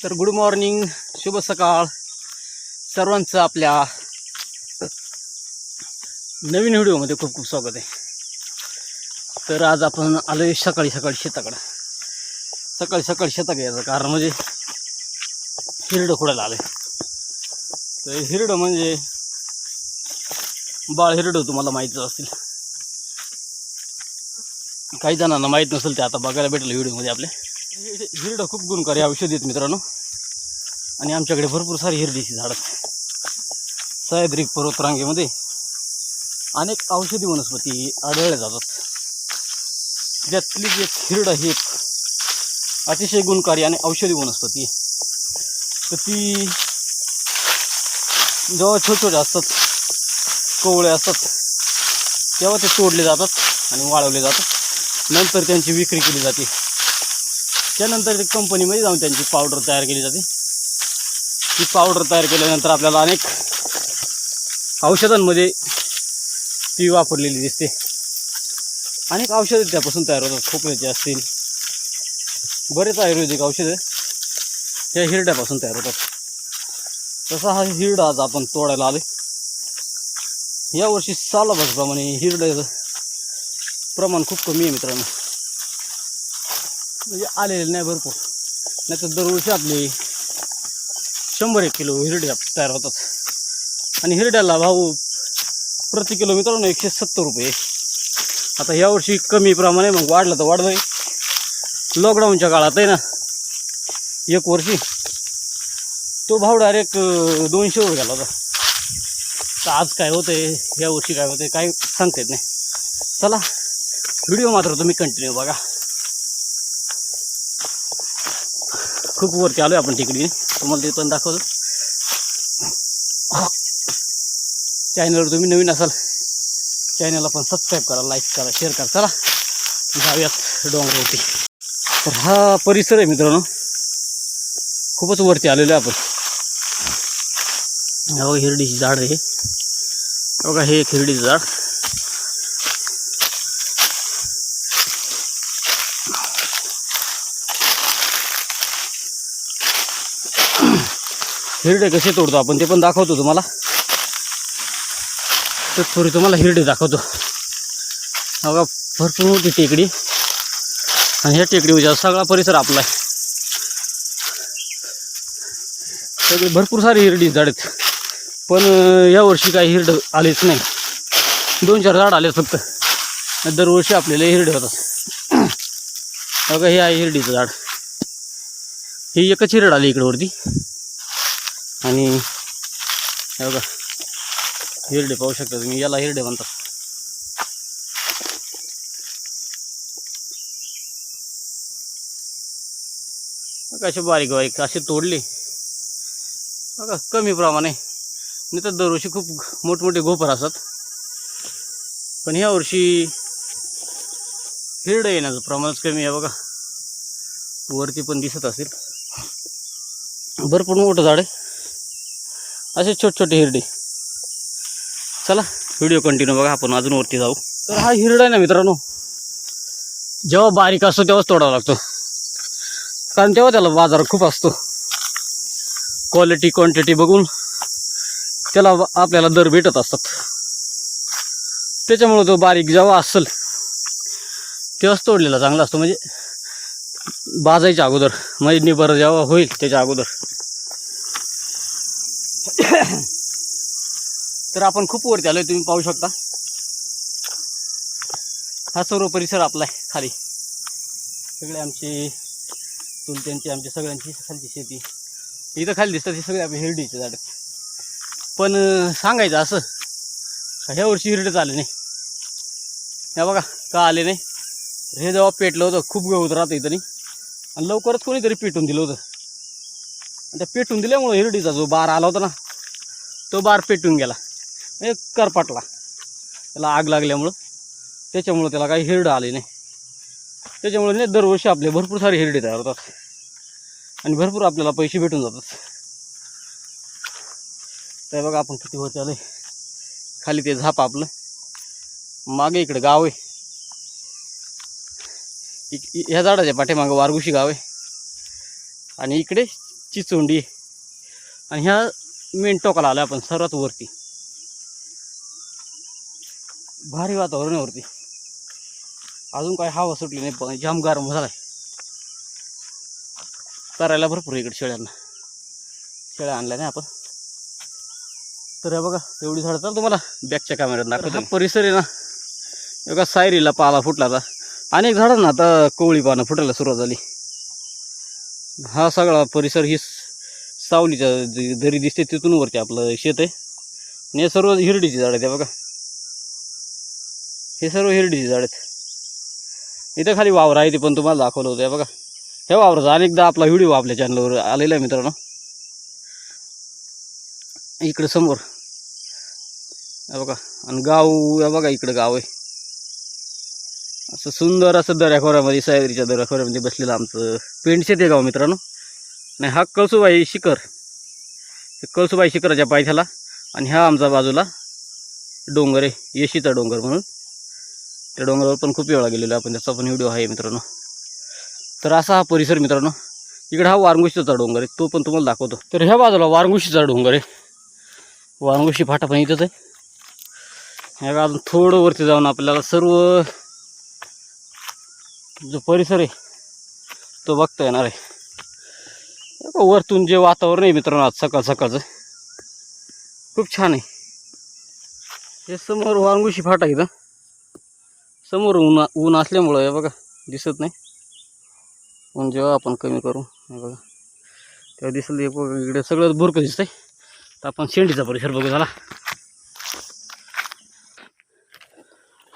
तर good morning शुभ सकाळ. सर्वांचं आपल्या नवीन व्हिडिओमध्ये खूप खूप स्वागत आहे. तर आज आपण आलो आहे सकाळी सकाळी शेताकडं. सकाळी सकाळी शेताकडे यायचं कारण म्हणजे हिरडं खोडायला आलं तर हिरडं म्हणजे बाळ हिरडं तुम्हाला माहीतच असतील. काही जणांना माहीत नसेल ते आता बघायला भेटलं व्हिडिओमध्ये आपल्या हिरडं खूप गुणकारी औषध आहेत मित्रांनो. आणि आमच्याकडे भरपूर सारी हिरडीची झाडं. आहेत सह्याद्री पर्वतरांगेमध्ये अनेक औषधी वनस्पती आढळल्या जातात. त्यातली जी एक हिरडं ही एक अतिशय गुणकारी आणि औषधी वनस्पती तर ती जेव्हा छोटे छोटे असतात कोवळे असतात तेव्हा ते तोडले जातात आणि वाळवले जातात. नंतर त्यांची विक्री केली जाते. त्यानंतर ते कंपनीमध्ये जाऊन त्यांची पावडर तयार केली जाते. ती पावडर तयार केल्यानंतर आपल्याला अनेक औषधांमध्ये ती वापरलेली दिसते. अनेक औषधं त्यापासून तयार होतात. खोकल्याचे असतील बरेच आयुर्वेदिक औषधं या हिरड्यापासून तयार होतात. तसा हा हिरडा आज आपण तोडायला आले यावर्षी सालाभासप्रमाणे हिरड्याचं प्रमाण खूप कमी आहे मित्रांनो. म्हणजे आलेले नाही भरपूर. नाही तर दरवर्षी आपले शंभर एक किलो हिरड्या तयार होतात. आणि हिरड्याला भाऊ प्रति किलो मित्रांनो एकशे सत्तर रुपये. आता यावर्षी कमी प्रमाणे मग वाढलं तर वाढलं आहे लॉकडाऊनच्या काळात आहे ना एक वर्षी तो भाव डायरेक्ट दोनशे रुपये गेला होता. तर आज काय होतंय या वर्षी काय होतंय काय सांगता येत नाही. चला व्हिडिओ मात्र तुम्ही कंटिन्यू बघा. खूप वरती आहे आपण तिकडे. तुम्हाला ते पण दाखवतो. चॅनलवर तुम्ही नवीन असाल चॅनलला पण सबस्क्राईब करा लाईक करा शेअर करा. चला जाऊयात डोंगरावरती. तर हा परिसर आहे मित्रांनो. खूपच वरती आलेलो आहे आपण. बघा हिरडीची झाड आहे. हे बघा हे एक हिरडीचं झाड. हिरडे कसे तोडतो आपण ते पण दाखवतो तुम्हाला. तत्पूर्वी तुम्हाला हिरडे दाखवतो. बघा भरपूर मोठी टेकडी. आणि ह्या टेकडीवर सगळा परिसर आपला आहे सगळे भरपूर सारी हिरडी झाड आहेत. पण यावर्षी काही हिरड आलेच नाही. दोन चार झाड आले फक्त. दरवर्षी आपल्याला हिरडे होतात. बघा हे आहे हिरडीचं झाड. ही एकच हिरड आली इकडे वरती. आणि हे बघा हिरडे पाहू शकता तुम्ही याला हिरडे म्हणतात. बघा असे बारीक बारीक असे तोडले. बघा कमी प्रमाणे. नाही तर दरवर्षी खूप मोठमोठे गोपर असतात. पण ह्या वर्षी हिरडं येण्याचं प्रमाणच कमी आहे बघा. वरती पण दिसत असेल. भरपूर मोठं झाड आहे. असे छोटे छोटे हिरडे. चला व्हिडिओ कंटिन्यू बघा आपण अजून वरती जाऊ. तर हा हिरडा आहे ना मित्रांनो. जेव्हा बारीक असतो तेव्हाच तोडावा लागतो. कारण तेव्हा त्याला बाजार खूप असतो. क्वालिटी क्वांटिटी बघून त्याला आपल्याला दर भेटत असतात. त्याच्यामुळं तो बारीक जेव्हा असेल तेव्हाच तोडलेला चांगला असतो. म्हणजे बाजायच्या अगोदर म्हणजे निबर जेव्हा होईल त्याच्या अगोदर. तर आपण खूप वरती आलोय तुम्ही पाहू शकता. हा सर्व परिसर आपला आहे खाली. सगळे आमचे तुलत्यांची आमची सगळ्यांची खालची शेती. इथं खाली दिसतात हे सगळे आपले हिरडीचे झाड. पण सांगायचं असं ह्या वर्षी हिरडच आले नाही. या बघा का आले नाही. हे जेव्हा पेटलं होतं खूप गवत राहतं इथं नाही. आणि लवकरच कोणीतरी पेटून दिलं होतं. आणि त्या पेटून दिल्यामुळं हिरडीचा जो बार आला होता ना तो बार पेटून गेला. म्हणजे करपाटला. त्याला आग लागल्यामुळं त्याच्यामुळं त्याला काही हिरडं आले नाही. त्याच्यामुळे नाही दरवर्षी आपले भरपूर सारे हिरडे तयार होतात. आणि भरपूर आपल्याला पैसे भेटून जातात. तर बघा आपण किती होते आलोय खाली ते झाप आपलं. मागे इकडे गाव आहे. इक- इ- ह्या झाडाच्या पाठीमागं वारगुशी गाव आहे. आणि इकडे चिचोंडी आणि ह्या मेन टोकाला आलो आपण सर्वात वरती. भारी वातावरण वरती. अजून काय हवा सुटली नाही पण जाम गरम झालाय. करायला भरपूर इकडे शेळ्यांना. शेळ्या आणल्या नाही आपण. तर हे बघा एवढी झाडं तर तुम्हाला बॅकच्या कॅमेऱ्यात दाखवतो हा परिसर आहे ना बघा सायरीला पाला फुटला आता. अनेक झाडांना आता कोवळी पानं फुटायला सुरुवात झाली. हा सगळा परिसर ही सावलीच्या दरी दिसते तिथून वरती आपलं शेत आहे. आणि हे सर्व हिरडीची झाड आहेत हे बघा. हे सर्व हिरडीची झाड आहेत. इथं खाली वावर आहे ते पण तुम्हाला दाखवलं होतं हे बघा. हे वावराचा अनेकदा आपला व्हिडिओ आपल्या चॅनलवर आलेला आहे मित्रांनो. इकडं समोर. हे बघा. आणि गाव हे बघा इकडं गाव आहे. असं सुंदर असं दऱ्याखोऱ्यामध्ये सायरीच्या दऱ्याखोऱ्यामध्ये बसलेलं आमचं पेंडशेत आहे गाव मित्रांनो. नाही हा कळसुबाई शिखर. हे कळसुबाई शिखराच्या पायथ्याला आणि ह्या आमचा बाजूला डोंगर आहे येशीचा डोंगर म्हणून. त्या डोंगरावर पण खूप वेळा गेलेलो आपण त्याचा पण व्हिडिओ आहे मित्रांनो. तर असा हा परिसर मित्रांनो. इकडे हा वारंगुशीचा डोंगर आहे तो पण तुम्हाला दाखवतो. तर ह्या बाजूला वारंगुशीचा डोंगर आहे. वारंगुशी फाटा पण इथंच आहे. ह्या अजून थोडं वरती जाऊन आपल्याला सर्व जो परिसर आहे तो बघता येणार आहे. वरतून जे वातावरण आहे मित्रांनो आज सकाळ सकाळचं. खूप छान आहे. हे समोर वांगुशी फाटा इथं. समोर ऊन ऊन असल्यामुळं हे बघा दिसत नाही. ऊन जेव्हा आपण कमी करू हे बघा. तेव्हा दिसलं बघा इकडे सगळं बुरकं दिसतंय. तर आपण शेंडीचा परिसर बघू झाला.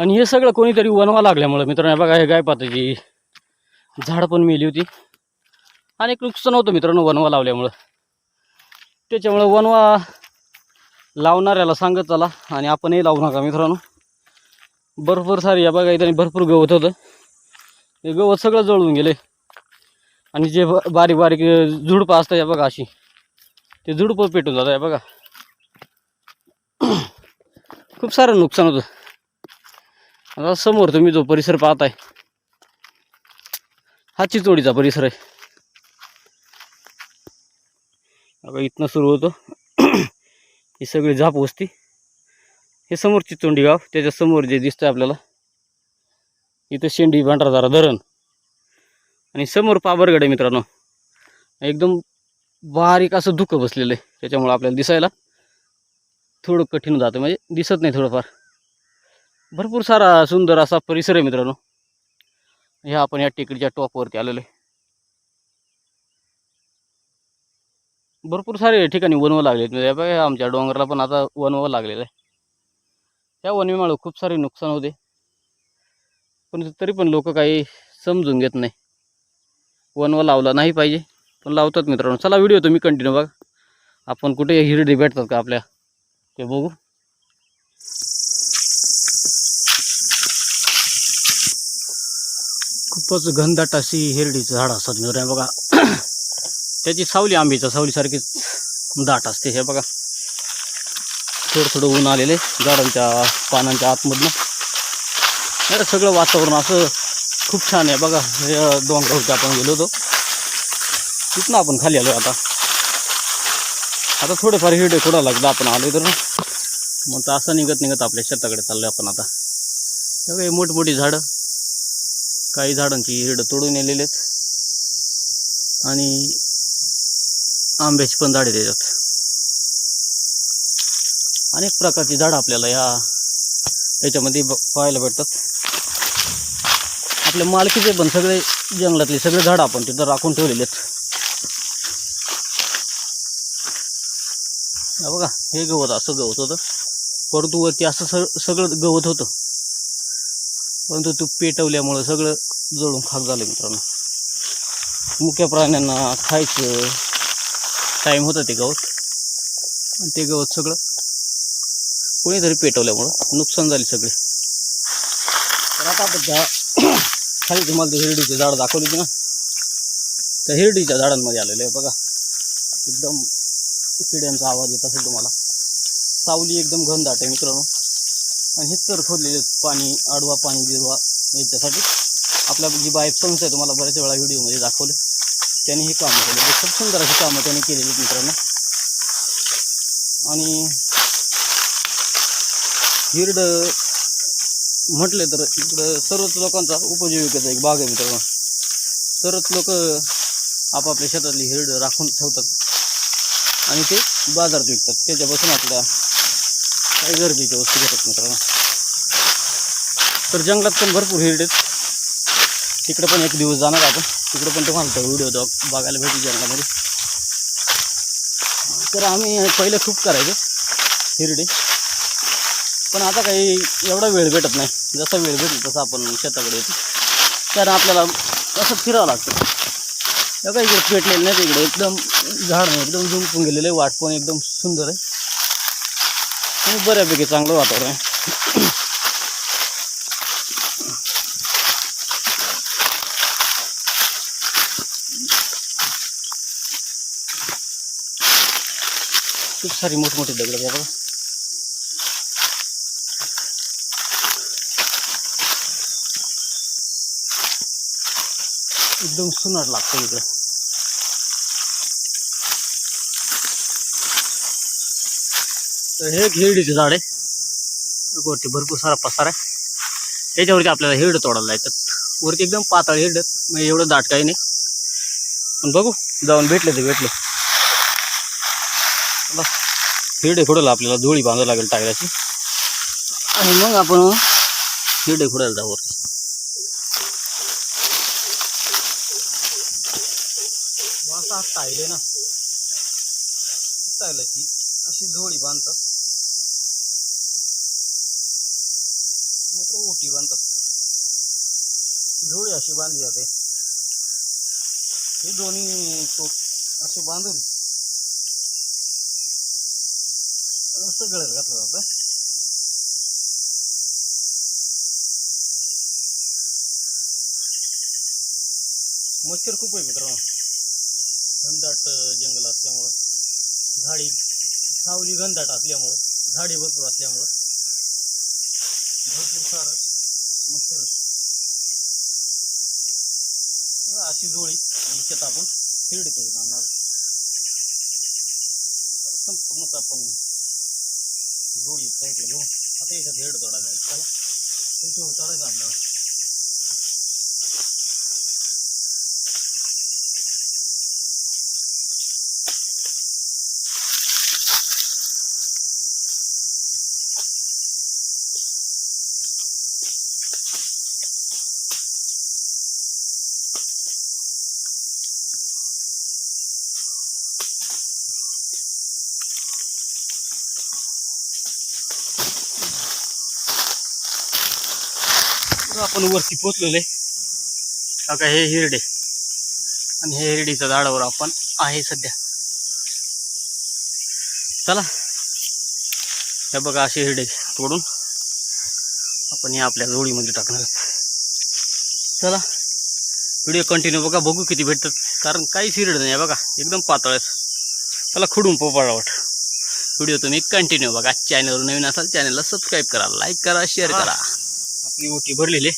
आणि हे सगळं कोणीतरी वनवा लागल्यामुळं मित्रांनो बघा हे गायपाताची झाडं पण मेली होती. अनेक नुकसान होतं मित्रांनो वनवा लावल्यामुळं. त्याच्यामुळं वनवा लावणाऱ्याला सांगत चला आणि आपणही लावू नका मित्रांनो. भरपूर सारी या बघा इथं भरपूर गवत होतं. हे गवत सगळं जळून गेले. आणि जे बारीक बारीक झुडपं असतं या बघा अशी. ते झुडपं पेटून जातं या बघा. खूप सारं नुकसान होतं. आता समोर तुम्ही जो परिसर पाहताय हा चिचोडीचा परिसर आहे. आता इथनं सुरू होतो. ही सगळी झाप वस्ती. हे समोर चितोंडी गाव त्याच्यासमोर जे दिसतं आपल्याला इथं शेंडी भांडारदारा धरण. आणि समोर पाबरगड आहे मित्रांनो. एकदम बारीक असं धुकं बसलेलं आहे. त्याच्यामुळं आपल्याला दिसायला थोडं कठीण जातं. म्हणजे दिसत नाही थोडंफार. भरपूर सारा सुंदर असा परिसर आहे मित्रांनो. ह्या आपण या टेकडीच्या टॉपवरती आलेलो आहे. भरपूर सारे ठिकाणी वनवं लागले म्हणजे बघा आमच्या डोंगराला पण आता वनवं लागलेलं आहे. त्या वनवेमुळे खूप सारे नुकसान होते पण तरी पण लोक काही समजून घेत नाही. वनवा लावला नाही पाहिजे. पण लावतात मित्रांनो. चला व्हिडिओ तुम्ही कंटिन्यू बघा. आपण कुठे हिरडी भेटतात का आपल्या? ते बघू. खूपच घनदाट अशी हिरडीचं झाड असतात मित्रांनो. बघा. त्याची सावली आंब्याच्या सावलीसारखीच दाट असते. हे बघा. थोडं थोडं ऊन आलेले झाडांच्या पानांच्या आतमधनं. अरे सगळं वातावरण असं खूप छान आहे. बघा हे डोंगरावरती आपण गेलो होतो. तिथनं आपण खाली आलो आता. आता थोडेफार हिरडे थोडा लागला आपण आलो तर. मग तर असं निघत निघत आपल्या शेताकडे चाललो आपण आता. सगळे मोठमोठी झाडं. काही झाडांची हिरडं तोडून नेलेले आहेत आणि आंब्याची पण झाडे त्याच्यात. अनेक प्रकारची झाडं आपल्याला या याच्यामध्ये पाहायला भेटतात. आपल्या मालकीचे पण सगळे जंगलातले सगळे झाडं आपण तिथं राखून ठेवलेले आहेत. बघा हे गवत असं गवत होतं. परंतु वरती असं सग सगळं गवत होतं. परंतु तू पेटवल्यामुळं सगळं जळून खाक झालं मित्रांनो. मुख्या प्राण्यांना खायचं टाईम होतं ते गवत. आणि ते गवत सगळं कोणीतरी पेटवल्यामुळं नुकसान झाले सगळे. तर आता आपण त्या खाली तुम्हाला ते हिरडीचे झाड दाखवले होते ना. त्या हिरडीच्या झाडांमध्ये आलेले आहे बघा. एकदम किड्यांचा आवाज येत असेल तुम्हाला. सावली एकदम घनदाट आहे मित्रांनो. आणि हे तर खोदलेले आहेत पाणी आडवा पाणी बिरवा याच्यासाठी. आपल्या जी बाईक आहे तुम्हाला बऱ्याच वेळा व्हिडिओमध्ये दाखवले. त्यांनी ही कामं केलेली म्हणजे खूप सुंदर अशी कामं त्यांनी केलेली मित्रांनो. आणि हिरड म्हटले तर इकडं सर्वच लोकांचा उपजीविकेचा एक भाग आहे मित्रांनो. तरच लोक आपापल्या शेतातली हिरड राखून ठेवतात. आणि ते बाजारात विकतात. त्याच्यापासून आपल्या काही गरजेच्या वस्तू घेतात मित्रांनो. तर जंगलात पण भरपूर हिरड आहेत. तिकडे पण एक दिवस जाणार आपण. तिकडे पण तुम्हाला तो व्हिडिओ बघायला भेटू जंगलामध्ये. तर आम्ही पहिले खूप करायचो हिरडे. पण आता काही एवढा वेळ भेटत नाही. जसा वेळ भेटेल तसा आपण शेताकडे येतो. कारण आपल्याला असं फिरावं लागतं. त्या काही इकडे पेटलेलं नाही तिकडे. एकदम झाड नाही एकदम झुंपून गेलेलं आहे वाट पण एकदम सुंदर आहे. आणि बऱ्यापैकी चांगलं वातावरण आहे. खूप सारी मोठमोठी दगड आहे बघा. एकदम सुनाट लागतं इकडं. तर हे एक झाड आहे. वरती भरपूर सारा पसार आहे. याच्यावरती आपल्याला हिरड तोडायला येतात वरती एकदम पातळ हिरड म्हणजे एवढं दाट काही नाही. पण बघू जाऊन भेटले ते भेटले. हिरडे खोडायला आपल्याला जोळी बांधावं लागेल टाकल्याची आणि मग आपण हिरडे खोडायला जाऊ वरती. टाळले ना. टाळलं की अशी झोळी बांधतात. नाहीतर ओटी बांधतात. झोळी अशी बांधली जाते. हे दोन्ही असे बांधून असं गळत घातलं जातं. मच्छर खूप आहे मित्रांनो. घनदाट जंगल असल्यामुळं. झाडी सावली घनदाट असल्यामुळं. झाडी भरपूर असल्यामुळं. भरपूर सारं मच्छर. अशी जोळी आणि आपण फिरडी करून आणणार संपूर्णच आपण जोळी साईडला घेऊ आता याच्यात हेड तोडायला आहे. चला. त्याच्यावर तोडायचं आपल्याला. आपण वरती पोचलेले का हे हिरडे. आणि हे हिरडीच्या झाडावर आपण आहे सध्या. चला. हे बघा असे हिरडे तोडून आपण हे आपल्या जोडीमध्ये टाकणार आहोत. चला. व्हिडिओ कंटिन्यू बघा बघू किती भेटतात. कारण काहीच हिरड नाही बघा. एकदम पातळ चला खुडून पोपाळावट व्हिडिओ तुम्ही कंटिन्यू बघा. चॅनलवर नवीन असाल चॅनलला सबस्क्राईब करा लाईक करा शेअर करा. आपली ओटी भरलेली.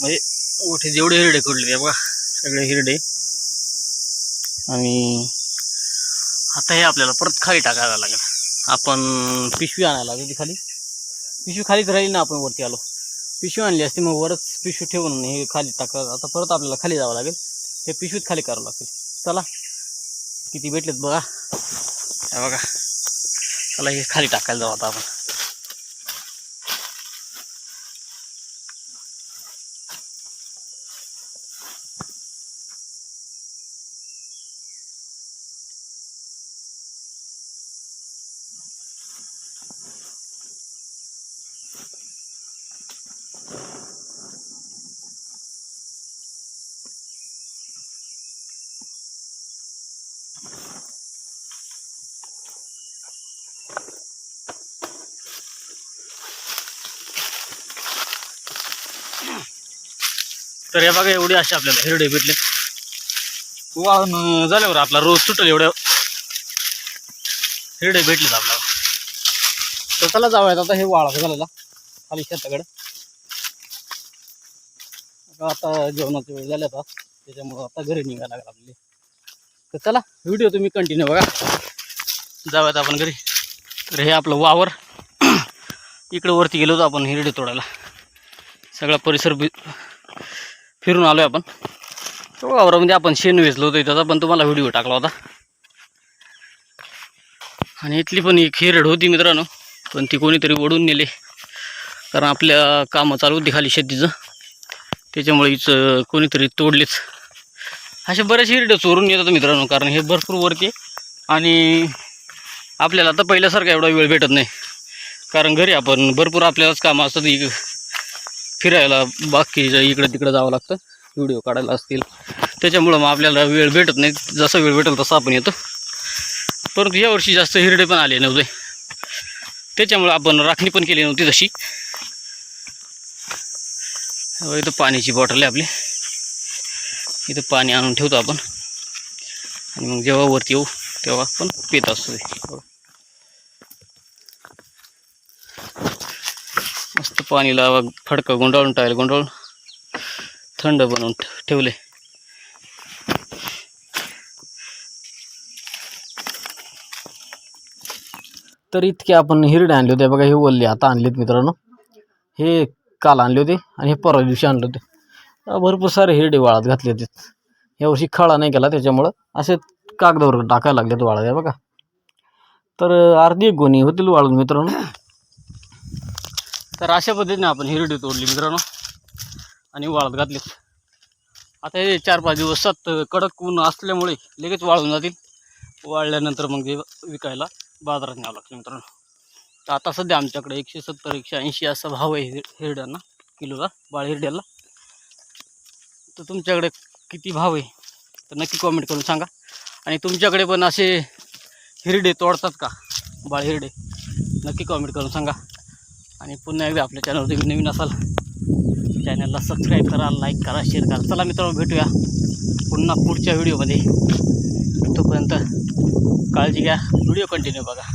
म्हणजे ओठी जेवढे हिरडे खोडले आहे बघा सगळे हिरडे. आणि आता हे आपल्याला परत खाली टाकायला लागेल. आपण पिशवी आणायला लागेल ती खाली. पिशवी खालीच राहील ना आपण वरती आलो. पिशवी आणली असते मग वरच पिशवी ठेवून हे खाली टाका. आता परत आपल्याला खाली जावं लागेल. हे पिशवीत खाली करावं लागेल. चला. किती भेटलेत बघा. बघा. चला हे खाली टाकायला जाऊ आता आपण. तर हे बघा एवढे असे आपल्याला हिरडे भेटले. वाहन झाल्यावर आपला रोज सुटल एवढ्या. हिरडे भेटलेत आपल्याला. तर चला जाऊयात आता हे वाळाचं झालेला खाली शेताकडे. आता जेवणाची वेळ झाली आता त्याच्यामुळं आता घरी निघायला लागला आपले. तर चला व्हिडिओ तुम्ही कंटिन्यू बघा. जाऊयात आपण घरी. तर हे आपलं वावर. इकडे वरती गेलो होतो आपण हिरडे तोडायला. सगळा परिसर फिरून आलो आहे आपण. तो वावरामध्ये आपण शेण वेचलो होतो त्याचा पण तुम्हाला व्हिडिओ टाकला होता. आणि इथली पण एक हिरड होती मित्रांनो पण ती कोणीतरी ओढून नेले. कारण आपल्या कामं चालू होती खाली शेतीचं. त्याच्यामुळे हिचं कोणीतरी तोडलेच असे बरेच हिरडं चोरून येतात मित्रांनो कारण हे भरपूर वरती आणि आपल्याला आता पहिल्यासारखा एवढा वेळ भेटत नाही. कारण घरी आपण भरपूर आपल्यालाच कामं असतात फिरायला बाकी इकडं तिकडं जावं लागतं. व्हिडिओ काढायला असतील. त्याच्यामुळं मग आपल्याला वेळ भेटत नाही. जसा वेळ भेटेल तसा आपण येतो. परंतु यावर्षी जास्त हिरडे पण आले नव्हते. त्याच्यामुळं आपण राखणी पण केली नव्हती तशी. इथं पाण्याची बॉटल आहे आपली. इथं पाणी आणून ठेवतो आपण. आणि मग जेव्हा वरती येऊ तेव्हा आपण पित असतो ते. पाणी लावा पाणीला फडकं गुंडाळून टायल गुंडाळून थंड बनवून ठेवले. तर इतके आपण हिरडे आणले होते. बघा हे ओलले आता आणलेत मित्रांनो. हे काल आणले होते आणि हे परवा दिवशी आणले होते. भरपूर सारे हिरडे वाळात घातले होते. यावर्षी खळा नाही केला त्याच्यामुळं. असे कागदावर टाकायला लागलेत वाळत बघा. तर अर्धी एक गोणी होतील वाळून मित्रांनो. तर अशा पद्धतीने आपण हिरडी तोडली मित्रांनो. आणि वाळत घातली. आता हे चार पाच दिवसात कडक ऊन असल्यामुळे लगेच वाळून जातील. वाळल्यानंतर मग ते विकायला बाजारात न्यावं लागतं मित्रांनो. तर आता सध्या आमच्याकडे एकशे सत्तर एकशे ऐंशी असा भाव आहे हिरड्यांना किलोला बाळ हिरड्याला. तर तुमच्याकडे किती भाव आहे? तर नक्की कॉमेंट करून सांगा. आणि तुमच्याकडे पण असे हिरडे तोडतात का? बाळ हिरडे. नक्की कॉमेंट करून सांगा. आणि पुन्हा एकदा आपल्या चॅनलवर तुम्ही नवीन असाल चॅनलला सबस्क्राईब करा लाईक करा शेअर करा. चला मित्रांनो भेटूया पुन्हा पुढच्या व्हिडिओमध्ये तोपर्यंत काळजी घ्या. व्हिडिओ कंटिन्यू बघा.